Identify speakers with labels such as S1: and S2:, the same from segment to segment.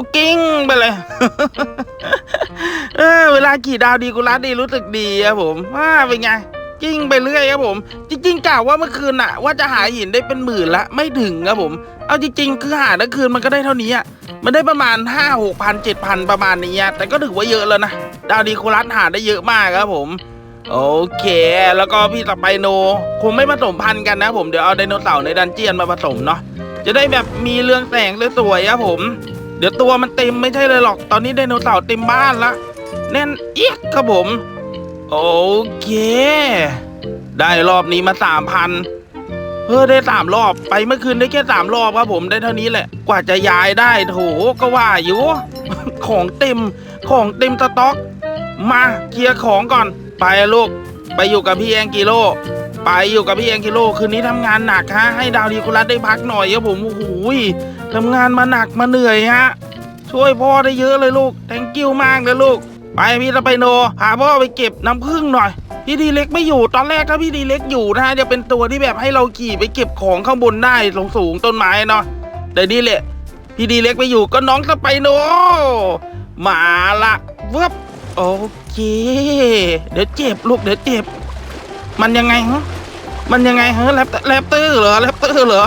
S1: วกิ้งไปเลย เออเวลาขี่ดาวดีกูรัดดีรู้สึกดีครับผมว่าเป็นไงกิ้งไปเรื่อยครับผม จริงๆกล่าวว่าเมื่อคืนน่ะว่าจะหาหินได้เป็นหมื่นละไม่ถึงครับผม เอาจริงๆ คือหาทั้งคืนมันก็ได้เท่านี้อะมันได้ประมาณห้าหกพันเจ็ดพันประมาณนี้แต่ก็ถือว่าเยอะแล้วนะดาวดีกูรัดหาได้เยอะมากครับผมโอเค แล้วก็พี่สไปโน คงไม่ผสมพันธุ์กันนะผม เดี๋ยวเอาไดโนเสาร์ในดันเจียนมาผสมเนาะ จะได้แบบมีเรืองแสงสวยๆครับผม เดี๋ยวตัวมันเต็มไม่ใช่เลยหรอก ตอนนี้ไดโนเสาร์เต็มบ้านละ แน่นเอียกครับผม โอเค ได้รอบนี้มาสามพันเฮ้อได้สามรอบไปเมื่อคืนได้แค่สามรอบครับผมได้เท่านี้แหละ กว่าจะย้ายได้โถก็ว่าอยู่ ของเต็มของเต็มสต็อก มาเคลียร์ของก่อน ไปลูก ไปอยู่กับพี่แองกิโลไปอยู่กับพี่แองกิโลคืนนี้ทำงานหนักฮะให้ดาวดีคุรัสได้พักหน่อยครับผมโอ้โหย ทำงานมาหนักมาเหนื่อยฮะ ช่วยพ่อได้เยอะเลยลูก แตงกิ้วมากเลยลูก ไปพี่สไปโนพาพ่อไปเก็บน้ำผึ้งหน่อย พี่ดีเล็กไม่อยู่ตอนแรกถ้าพี่ดีเล็กอยู่นะฮะจะเป็นตัวที่แบบให้เราขี่ไปเก็บของข้างบนได้สูงสูงๆต้นไม้เนาะแต่นี่แหละ พี่ดีเล็กไปอยู่ก็น้องสไปโนมาละเวิบโอเค เดี๋ยวเจ็บลูกเดี๋ยวเจ็บ มันยังไงฮะมันยังไงฮะแรปแรปเตอร์เหรอแรปเตอร์เหรอ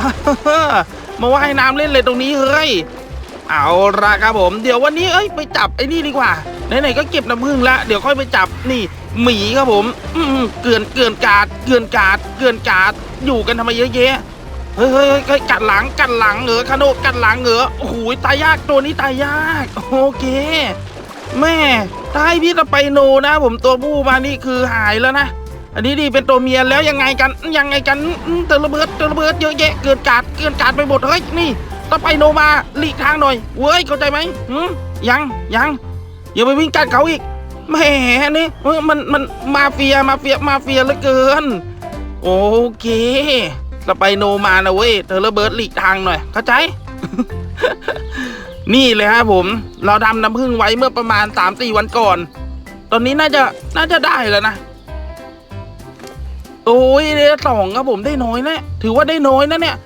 S1: มาว่ายน้ำเล่นเลยตรงนี้เฮ้ยเอาละครับผมเดี๋ยววันนี้เอ้ยไปจับไอ้นี่ดีกว่าไหนๆก็เก็บน้ำผึ้งละเดี๋ยวค่อยไปจับนี่หมีครับผม อืมเกลื่อนเกลื่อนกาดเกลื่อนกาดเกลื่อนกาดอยู่กันทำไมเยอะแยะเฮ้ยเฮ้ยเฮ้ยกัดหลังกัดหลังเหรอคาโนกัดหลังเหรอโอ้โหตายยากตัวนี้ตายยาก โอเค แม่ถ้าให้พี่สไปโนนะ ผมตัวผู้มานี่คือหายแล้วนะ อันนี้ดีเป็นตัวเมียแล้วยังไงกันยังไงกันเตอระเบิดเตอระเบิดเยอะแยะเกินกาดเกินกาดไปหมดเฮ้ยนี่สไปโนมาหลีกทางหน่อยเว้ยเข้าใจไหมหืมยังยังอย่าไปวิ่งกัดเขาอีกแหมนี่มันมันมาเฟียมาเฟียมาเฟียเหลือเกิน โอเคสไปโนมานะเว้ยเธอระเบิดหลีกทางหน่อย เข้าใจ นี่เลยครับผม เราทำน้ำผึ้งไว้เมื่อประมาณสามสี่วันก่อน ตอนนี้น่าจะน่าจะได้แล้วนะ โอ้ยได้สองครับผมได้น้อยนะถือว่าได้น้อยนะเนี่ย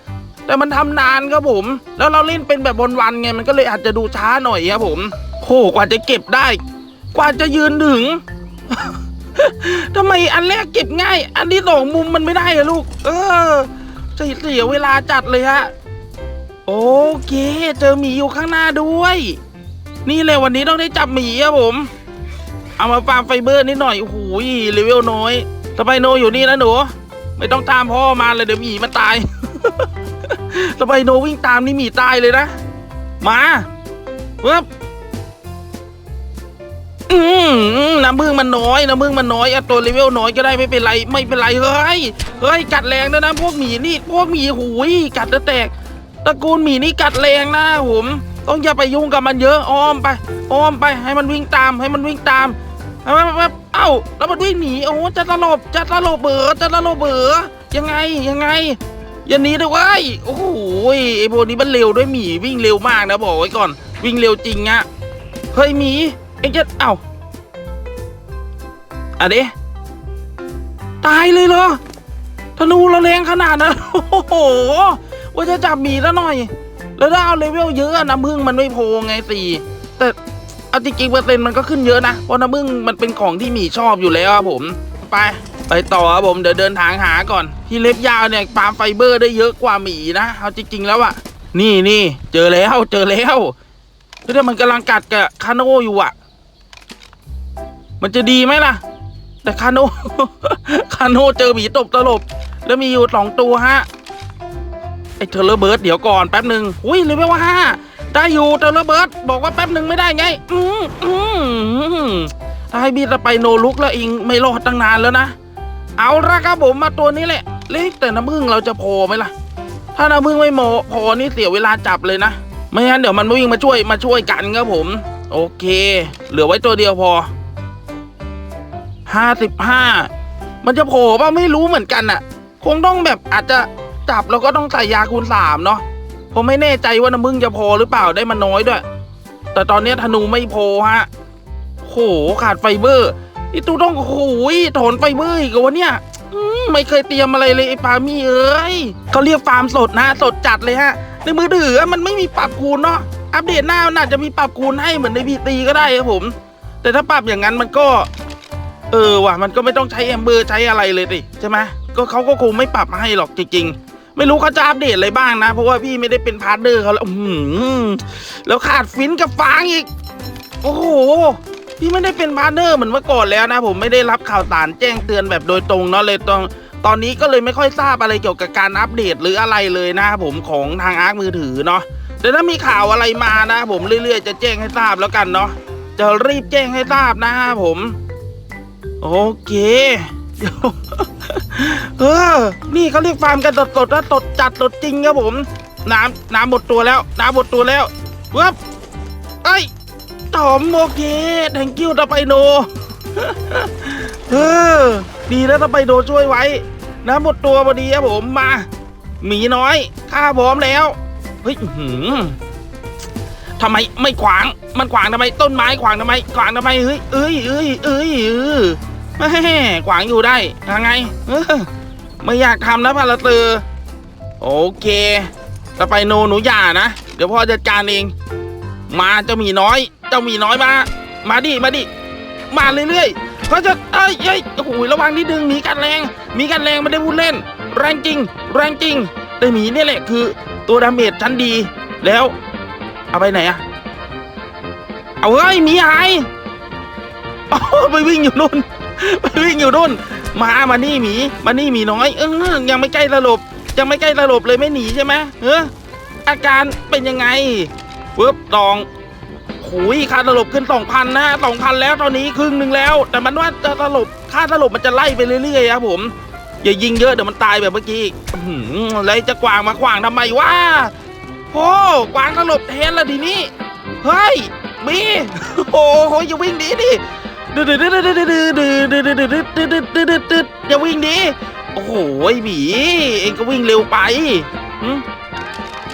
S1: แต่มันทำนานครับผม แล้วเราเล่นเป็นแบบบนวันไงมันก็เลยอาจจะดูช้าหน่อยครับผมโหกว่าจะเก็บได้ กว่าจะยืนถึงทำไมอันแรกเก็บง่าย อันที่สองมุมมันไม่ได้อะลูก เออเสียเสียเวลาจัดเลยฮะโอเค เจอหมีอยู่ข้างหน้าด้วย นี่เลยวันนี้ต้องได้จับหมีครับผม เอามาฟาร์มไฟเบอร์นิดหน่อยโอ้โหเลเวลน้อย สไปโนอยู่นี่นะหนู ไม่ต้องตามพ่อมาเลยเดี๋ยวหมีมันตาย สไปโนวิ่งตามนี่หมีตายเลยนะ มาเว็บอืมน้ำพึ่งมันน้อยน้ำพึ่งมันน้อยอะตัวเลเวลน้อยก็ได้ไม่เป็นไรไม่เป็นไรเฮ้ยเฮ้ยกัดแรงด้วยนะพวกหมีนี่พวกหมีหูยกัดจะแตกตระกูลหมีนี่กัดแรงนะผมต้องอย่าไปยุ่งกับมันเยอะอ้อมไปอ้อมไปให้มันวิ่งตามให้มันวิ่งตามเอาปไปเอ้า แล้วมันวิ่งหนีโอ้จะตลบจะตลบเบอจะตลบเบอยังไงยังไงอย่าหนีด้วยเว้ยโอ้โหไอพวกนี้มันเร็วด้วยหมีวิ่งเร็วมากนะบอกไว้ก่อน วิ่งเร็วจริงอะเฮ้ยหมีเอ็งจะเอ้าอะเดตายเลยเหรอธนูเราแรงขนาดนั้นโอ้โหว่าจะจับหมีซะหน่อย แล้วถ้าเอาเลเวลเยอะอะน้ำผึ้งมันไม่โพงไงสี่แต่ เอาจริงๆเปอร์เซ็นต์มันก็ขึ้นเยอะนะ เพราะน้ำผึ้งมันเป็นของที่หมีชอบอยู่แล้วครับผม ไป ไปต่อครับผมเดี๋ยวเดินทางหาก่อน ที่เล็บยาวเนี่ยปาล์มไฟเบอร์ได้เยอะกว่าหมีนะเอาจริงๆแล้วอะนี่นี่เจอแล้วเจอแล้วคือถ้ามันกำลังกัดกับคาโนอยู่อะมันจะดีไหมล่ะ แต่คาโนคาโนเจอหมีตบตลบ แล้วมีอยู่สองตัวฮะไอเทเลเบิร์ดเดี๋ยวก่อนแป๊บหนึ่งอุ้ยเลยไม่ว่าห้า ได้อยู่เทเลเบิร์ดบอกว่าแป๊บหนึ่งไม่ได้ไง อืมอืมถ้าให้บีจะไปโนลุกแล้วอิงไม่รอดตั้งนานแล้วนะ เอาละครับผมมาตัวนี้แหละ เล็กแต่น้ำผึ้งเราจะพอไหมล่ะ ถ้าน้ำผึ้งไม่โมพอนี่เสียเวลาจับเลยนะ ไม่งั้นเดี๋ยวมันวิ่งมาช่วยมาช่วยกันครับผม โอเค เหลือไว้ตัวเดียวพอห้าสิบห้ามันจะโผล่ป่ะไม่รู้เหมือนกันอะคงต้องแบบอาจจะจับแล้วก็ต้องใส่ยาคูณสามเนาะ ผมไม่แน่ใจว่าน้ำมึงจะพอหรือเปล่าได้มันน้อยด้วย แต่ตอนนี้ธนูไม่พอฮะโหขาดไฟเบอร์นี่ตูต้องโอ้ยถอนไฟเบอร์อีกวะเนี่ยไม่เคยเตรียมอะไรเลยไอ้ปามี่เอ้ยเขาเรียกฟาร์มสดนะสดจัดเลยฮะ ในมือถือมันไม่มีปรับคูณเนาะอัปเดตหน้านอาจะมีปรับคูณให้เหมือนในพีตีก็ได้ครับผม แต่ถ้าปรับอย่างนั้นมันก็ เออว่ะมันก็ไม่ต้องใช้แอมเบอร์ใช้อะไรเลยสิใช่ไหมก็เขาก็คงไม่ปรับมาให้หรอกจริงๆ ไม่รู้เขาจะอัปเดตอะไรบ้างนะ เพราะว่าพี่ไม่ได้เป็นพาร์ทเนอร์เขาแล้วอื้อหือแล้วขาดฟินกับฟางอีก โอ้โหพี่ไม่ได้เป็นพาร์ทเนอร์เหมือนเมื่อก่อนแล้วนะ ผมไม่ได้รับข่าวสารแจ้งเตือนแบบโดยตรงเนาะเลยตอนตอนนี้ก็เลยไม่ค่อยทราบอะไรเกี่ยวกับการอัปเดตหรืออะไรเลยนะครับผมของทางอาร์คมือถือเนาะแต่ถ้ามีข่าวอะไรมานะผมเรื่อยๆ จะแจ้งให้ทราบแล้วกันเนาะจะรีบแจ้งให้ทราบนะครับผม โอเค เออ นี่เขาเรียกฟาร์มกันสดๆนะตดจัดตดจริงครับผม น้ำน้ำหมดตัวแล้วน้ำหมดตัวแล้วเว็บเอ้ตอมโอเค thank you ตะไปโนเออดีแล้วตะไปโนช่วยไว้ น้ำหมดตัวพอดีครับผมมา หมีน้อยข้าพร้อมแล้วเฮ้ยหือทำไมไม่ขวาง มันขวางทำไม ต้นไม้ขวางทำไม ขวางทำไม เฮ้ยเอ้ยเอ้ยเอ้ยเออ แม่ขวางอยู่ได้ยังไงเออไม่อยากทำนะพาราเตอร์โอเคต่อไปโนหนูอย่านะ เดี๋ยวพ่อจัดการเอง มาเจ้ามีน้อย เจ้ามีน้อยมา มาดิ มาดิ มาเรื่อยๆเขาจะเอ้ยเอ้ยโอ้โหระวังนิดนึงหมีกันแรงหมีกันแรงไม่ได้พูดเล่น แรงจริง แรงจริง แต่หมีนี่แหละคือ ตัวดาเมจชั้นดี แล้ว เอาไปไหนอะเอาเฮ้ยหมีหายโอ้ไปวิ่งอยู่นู่น ไปวิ่งอยู่นู่นมามานี่หมีมานี่หมีน้อย เออยังไม่ใกล้สลบ ยังไม่ใกล้สลบเลยไม่หนีใช่ไหมเอออาการเป็นยังไงปึ๊บตองหุยค่าสลบขึ้นสองพันนะสองพันแล้วตอนนี้ครึ่งหนึ่งแล้ว แต่มันว่าจะสลบค่าสลบมันจะไล่ไปเรื่อยๆครับผม อย่ายิงเยอะเดี๋ยวมันตายแบบเมื่อกี้อีกอื้อหือแล้วจะกวางมาขวางทำไมวะโอ้กวางสลบแทนละทีนี้เฮ้ยมีโอ้โหอย่าวิ่งหนีดิ ดืดดืดดืดดืดดืดดืดดืดดืดดืดดืดดืดดืดดืดอย่าวิ่งหนีโอ้โหหมีเองก็วิ่งเร็วไป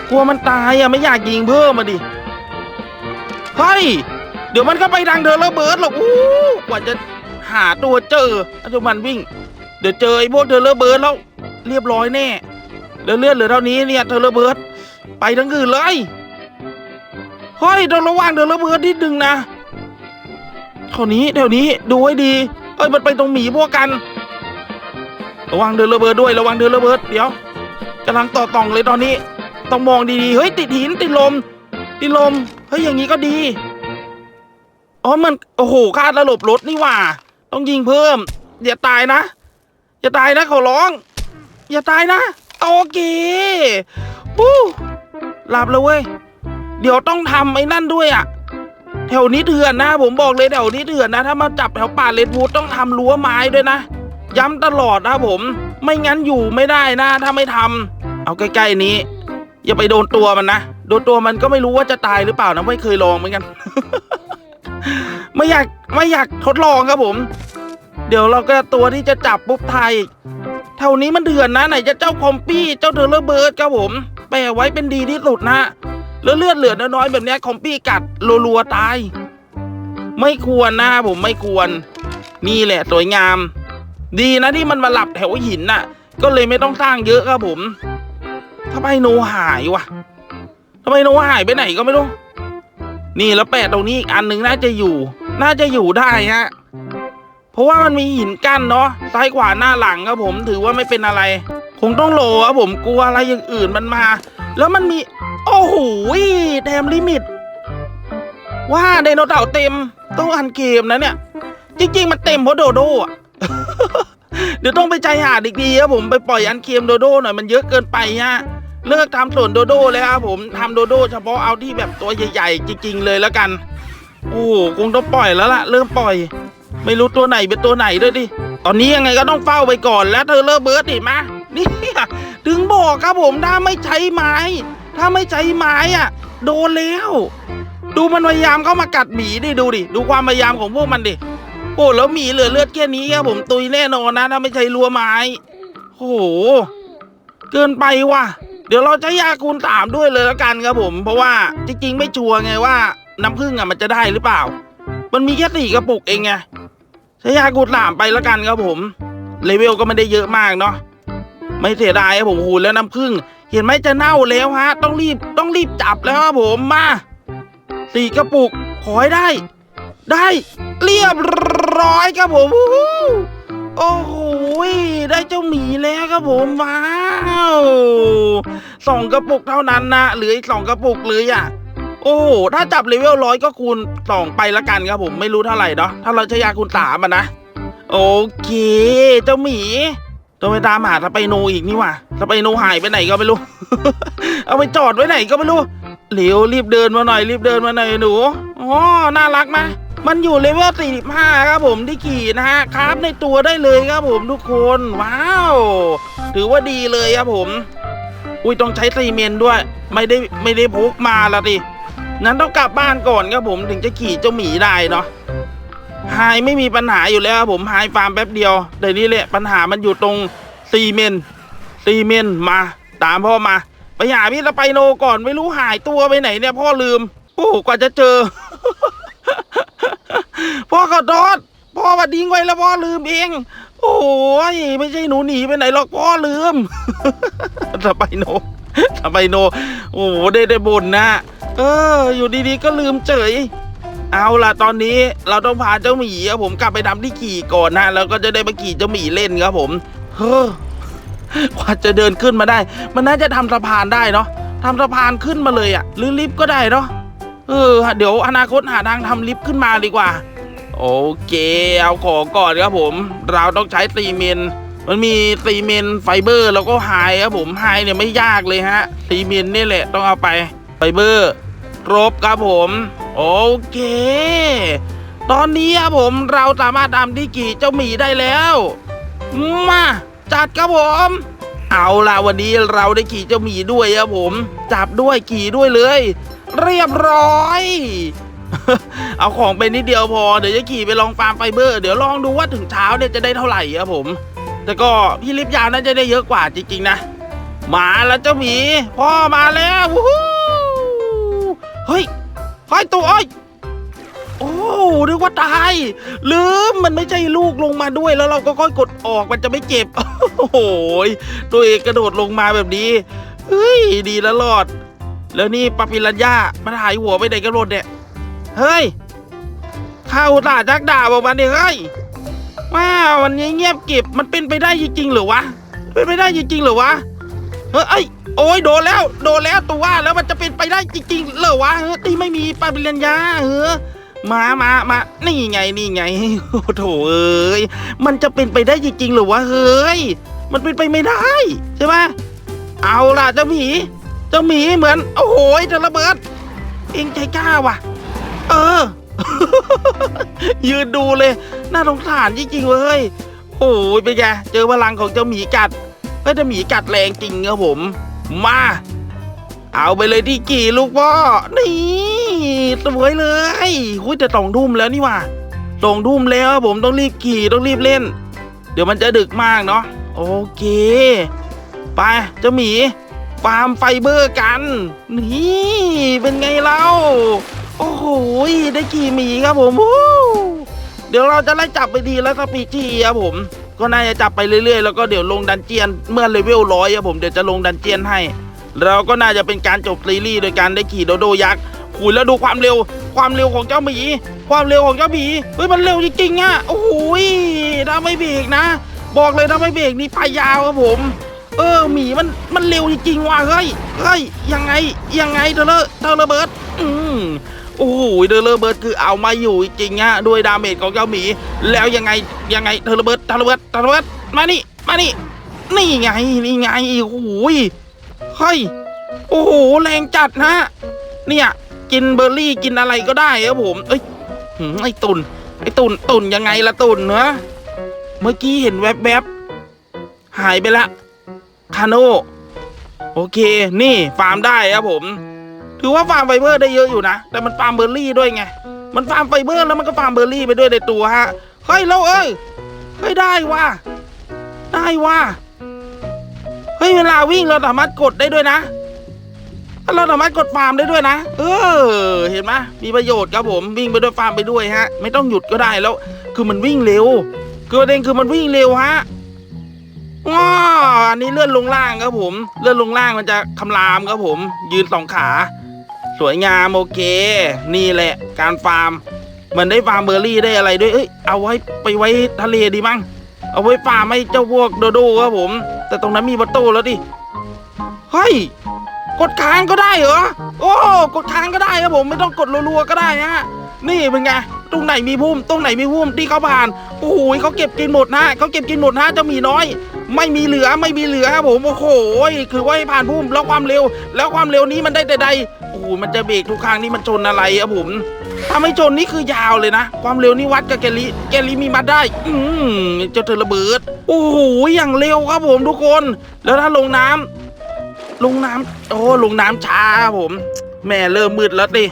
S1: กลัวมันตายอะไม่อยากยิงเพิ่มมาดิเฮ้ยเดี๋ยวมันก็ไปทางเดอระเบิดหรอกอู้กว่าจะหาตัวเจออาจุมันวิ่ง เดี๋ยวเจอไอ้พวกเดอระเบิดแล้วเรียบร้อยแน่เลือดเลือดเหลือเท่านี้เนี่ยเดอระเบิด ไปทั้งคืนเลยเฮ้ยต้องระวังเดอระเบิดนิดนึงนะ เท่านี้เดี๋ยวนี้ดูให้ดี เอ้ยมันไปตรงหมีพวกกัน ระวังเดินระเบิดด้วยระวังเดินระเบิดเดี๋ยวกำลังต่อต่องเลยตอนนี้ ต้องมองดีๆเฮ้ยติดหินติดลม ติดลมเฮ้ยอย่างนี้ก็ดีอ๋อมันโอ้โหค่าระลบรถนี่หว่า ต้องยิงเพิ่ม อย่าตายนะ อย่าตายนะเขอร้อง อย่าตายนะโอเคปู้หลับแล้วเว้ย เดี๋ยวต้องทำไอ้นั่นด้วยอะ แถวนี้เถื่อนนะ ผมบอกเลยแถวนี้เถื่อนนะ ถ้ามาจับแถวป่าเลดวูดต้องทำรั้วไม้ด้วยนะ ย้ำตลอดนะผม ไม่งั้นอยู่ไม่ได้นะ ถ้าไม่ทำเอาใกล้ๆนี้ อย่าไปโดนตัวมันนะโดนตัวมันก็ไม่รู้ว่าจะตายหรือเปล่านะไม่เคยลองเหมือนกัน ไม่อยากไม่อยากทดลองครับผม เดี๋ยวเราก็ตัวที่จะจับปุ๊บไทยเท่านี้มันเถื่อนนะไหนจะเจ้าคอมปี้เจ้าเทเลอร์เบิร์ดครับผมแปลไว้เป็นดีที่สุดนะ แล้วเลือดเหลือน้อยๆแบบนี้คอมปี้กัดรัวๆตาย ไม่ควรนะผมไม่ควร นี่แหละสวยงาม ดีนะที่มันมาหลับแถวหินน่ะ ก็เลยไม่ต้องสร้างเยอะครับผมทำไมโนหายวะทำไมโนหายไปไหนก็ไม่รู้ นี่แล้วแปะตรงนี้อีกอันหนึ่งน่าจะอยู่ น่าจะอยู่ได้ฮะ เพราะว่ามันมีหินกั้นเนาะซ้ายขวาหน้าหลังครับผมถือว่าไม่เป็นอะไร คงต้องโหลครับผมกลัวอะไรอย่างอื่นมันมา แล้วมันมี โอ้โหแถมลิมิต ว่าไดโนเต่าเต็มต้องอันเกมนะเนี่ย จริง ๆ มันเต็มเพราะโดโดอะเดี๋ยวต้องไปใจหาดอีกทีครับผมไปปล่อยอันเค็มโดโดหน่อยมันเยอะเกินไปฮะเลิกทำส่วนโดโดเลยครับผมทำโดโดเฉพาะเอาที่แบบตัวใหญ่ๆจริง ๆ เลยแล้วกัน โอ้คงต้องปล่อยแล้วล่ะ เริ่มปล่อย ไม่รู้ตัวไหนเป็นตัวไหนด้วยดิ ตอนนี้ยังไงก็ต้องเฝ้าไปก่อนแล้วเธอเลิกเบิร์ดดิมานี่ถึงบอกครับผมถ้าไม่ใช้ไม้ ถ้าไม่ใช้ไม้อะ โดนแล้ว ดูมันพยายามเข้ามากัดหมีดิดูดิ ดูความพยายามของพวกมันดิโอ้แล้วหมีเหลือเลือดแค่นี้ครับผมตุยแน่นอนนะถ้าไม่ใช่รัวไม้โอ้โหเกินไปว่ะ เดี๋ยวเราใช้ยาคูณสามด้วยเลยแล้วกันครับผม เพราะว่าจริงๆ ไม่ชัวร์ไงว่าน้ำผึ้งอะมันจะได้หรือเปล่า มันมีแค่สี่กระปุกเองไง ใช้ยาคูณสามไปแล้วกันครับผมเลเวลก็ไม่ได้เยอะมากเนาะไม่เสียดายครับผมโอ้โหแล้วน้ำผึ้งเห็นไหมจะเน่าแล้วฮะ ต้องรีบต้องรีบจับแล้วครับผมมาสี่กระปุกขอให้ได้ ได้เรียบร้อยครับผมโอ้โหได้เจ้าหมีแล้วครับผมว้าวสองกระปุกเท่านั้นนะเหลืออีกสองกระปุกเลยอะ โอ้โหถ้าจับเลเวลร้อยก็คูณสองไปละกันครับผมไม่รู้เท่าไหร่เนาะถ้าเราใช้ยาคูณสามอะนะ โอเค เจ้าหมีต้องไปตามหาสไปโนอีกนี่หว่าสไปโนหายไปไหนก็ไม่รู้ เอาไปจอดไว้ไหนก็ไม่รู้เหลียวรีบเดินมาหน่อยรีบเดินมาหน่อยหนูอ๋อน่ารักไหมมันอยู่เลเวล45 ครับผมที่ขี่นะฮะคราฟในตัวได้เลยครับผมทุกคนว้าว ถือว่าดีเลยครับผม อุ้ยต้องใช้ซีเมนด้วย ไม่ได้ไม่ได้พกมาละดิ นั้นต้องกลับบ้านก่อนครับผมถึงจะขี่เจ้าหมีได้เนาะไฮไม่มีปัญหาอยู่แล้วครับผมไฮฟาร์มแป๊บเดียวแต่นี่แหละปัญหามันอยู่ตรงซีเมนซีเมนมา ตามพ่อมาไปหาพี่สไปโนก่อนไม่รู้หายตัวไปไหนเนี่ยพ่อลืมโอ้กว่าจะเจอ พ่อขอโทษพ่อมาดิ้งไว้แล้วพ่อลืมเอง โอ้ยไม่ใช่หนูหนีไปไหนหรอกพ่อลืมสไปโน สไปโน โอ้โหได้ได้บ่นนะ เออ อยู่ดีๆก็ลืมเฉย เอาล่ะตอนนี้เราต้องพาเจ้าหมีครับผมกลับไปทำที่ขี่ก่อนนะแล้วก็จะได้มาขี่เจ้าหมีเล่นครับผมเฮ้อกว่าจะเดินขึ้นมาได้ มันน่าจะทำสะพานได้เนาะทำสะพานขึ้นมาเลยอะหรือลิฟต์ก็ได้เนาะเออ เดี๋ยวอนาคตหาทางทำลิฟต์ขึ้นมาดีกว่า โอเค เอาของก่อนครับผม เราต้องใช้ซีเมน มันมีซีเมนต์ไฟเบอร์แล้วก็ไฮครับผมไฮเนี่ยไม่ยากเลยฮะซีเมนต์นี่แหละต้องเอาไปไฟเบอร์ครบครับผม โอเค ตอนนี้ครับผมเราสามารถทำที่กี่เจ้าหมีได้แล้วมาจัดครับผม เอาล่ะวันนี้เราได้ขี่เจ้าหมีด้วยครับผม จับด้วยขี่ด้วยเลย เรียบร้อยเอาของไปนิดเดียวพอ เดี๋ยวจะขี่ไปลองฟาร์มไฟเบอร์ เดี๋ยวลองดูว่าถึงเช้าเนี่ยจะได้เท่าไหร่ครับผม แต่ก็พี่ลิฟยาวน่าจะได้เยอะกว่าจริงๆนะ มาแล้วเจ้าหมี พ่อมาแล้ววู้ฮู้เฮ้ยเฮ้ยตัวอ้ยโอ้นึกว่าตายลืมมันไม่ใช่ลูกลงมาด้วยแล้วเราก็ค่อยกดออกมันจะไม่เจ็บ โอ้โหยตัวเองกระโดดลงมาแบบนี้เฮ้ยดีแล้วรอด แล้วนี่ปาปิรัญญามันหายหัวไปไหนกันหมดเนี่ยเฮ้ยข้าอุตส่าห์จักด่าบอกมันเนี่ยเฮ้ย ว้าววันนี้เงียบเก็บมันเป็นไปได้จริงๆหรือวะเป็นไปได้จริงๆหรือวะเฮ้ยเอ้ยโอ้ยโดนแล้วโดนแล้วตัวว่าแล้วมันจะเป็นไปได้จริงๆเหรอวะเฮ้ยที่ไม่มีปาปิรัญญาเออมามามานี่ไงนี่ไงโอ้โถเอ้ยมันจะเป็นไปได้จริงๆหรือวะเฮ้ยมันเป็นไปไม่ได้ใช่ไหมเอาล่ะเจ้าหมีเจ้าหมีเหมือนโอ้โหจะระเบิด เองใจกล้าว่ะ เออ ยืนดูเลย น่าสงสารจริงๆเว้ยโอ้ยเป็นไงเจอพลังของเจ้าหมีกัดเฮ้ยแต่หมีกัดแรงจริงครับผม มา เอาไปเลยที่กี่ลูกพ่อ นี่สวยเลยคุยแต่สองทุ่มแล้วนี่ว่าสองทุ่มแล้วผมต้องรีบขี่ต้องรีบเล่น เดี๋ยวมันจะดึกมากเนาะ โอเค ไปเจ้าหมีฟาร์มไฟเบอร์กัน นี่ เป็นไงเล่า โอ้โหได้กี่หมีครับผมเดี๋ยวเราจะไล่จับไปทีแล้วสปีชีครับผม ก็น่าจะจับไปเรื่อยๆ แล้วก็เดี๋ยวลงดันเจียนเมื่อเลเวลร้อยครับผมเดี๋ยวจะลงดันเจียนให้ เราก็น่าจะเป็นการจบซีรีส์โดยการได้ขี่โดโดยักษ์ขุยแล้วดูความเร็ว ความเร็วของเจ้าหมี ความเร็วของเจ้าหมีเฮ้ยมันเร็วจริงๆอะโอ้โหถ้าไม่เบรกนะ บอกเลยถ้าไม่เบรกนี่ไปยาวครับผมเออหมีมันมันเร็วจริงๆว่ะเฮ้ยเฮ้ยยังไงยังไงเธอเลอเธอระเบิด อืม โอ้โหเดอเลอร์เบิร์ดคือเอามาอยู่จริงฮะด้วยดาเมจของเจ้าหมี แล้วยังไงยังไงเธอระเบิดเธอระเบิดเธอระเบิดมานี่มานี่นี่ไงนี่ไงโอ้โหยเฮ้ยโอ้โหแรงจัดนะเนี่ยกินเบอร์รี่กินอะไรก็ได้ครับผมเอ้ยไอตุนไอตุนตุนยังไงละตุนเนะเมื่อกี้เห็นแวบๆหายไปละคาโนโอเค นี่ฟาร์มได้ครับผม ถือว่าฟาร์มไฟเบอร์ได้เยอะอยู่นะ แต่มันฟาร์มเบอร์รี่ด้วยไง มันฟาร์มไฟเบอร์แล้วมันก็ฟาร์มเบอร์รี่ไปด้วยในตัวฮะ เฮ้ยเราเอ้ย เฮ้ยได้ว่ะ ได้ว่ะ เฮ้ยเวลาวิ่งเราสามารถกดได้ด้วยนะ เราสามารถกดฟาร์มได้ด้วยนะ เออ เห็นไหมมีประโยชน์ครับผม วิ่งไปด้วยฟาร์มไปด้วยฮะ ไม่ต้องหยุดก็ได้แล้ว คือมันวิ่งเร็ว คือประเด็นคือมันวิ่งเร็วฮะว้าอันนี้เลื่อนลงล่างครับผม เลื่อนลงล่างมันจะคำรามครับผม ยืนสองขา สวยงามโอเค นี่แหละการฟาร์มเหมือนได้ฟาร์มเบอร์รี่ได้อะไรด้วยเอ้ยเอาไว้ไปไว้ทะเลดีมั้งเอาไว้ฟาร์มให้เจ้าพวกโดโดครับผม แต่ตรงนั้นมีประตูแล้วดิเฮ้ยกดค้างก็ได้เหรอโอ้กดค้างก็ได้ครับผมไม่ต้องกดรัวๆก็ได้ฮะนี่เป็นไงตรงไหนมีพุ่มตรงไหนมีพุ่มที่เขาผ่านโอ้โหเขาเก็บกินหมดนะเขาเก็บกินหมดนะเจ้าหมีน้อย ไม่มีเหลือไม่มีเหลือครับผมโอ้โหคือว่าให้ผ่านพุ่มแล้วความเร็ว แล้วความเร็วนี้มันได้แต่ใด มันจะเบรกทุกครั้งนี่มันชนอะไรครับผมถ้าไม่ชนนี่คือยาวเลยนะ ความเร็วนี่วัดกับแกลิแกลิมีมาได้ อืมเจ้าเธอระเบิด โอ้โหอย่างเร็วครับผมทุกคน แล้วถ้าลงน้ำลงน้ำโอ้ลงน้ำช้าครับผม แม่เริ่มมืดแล้วดิ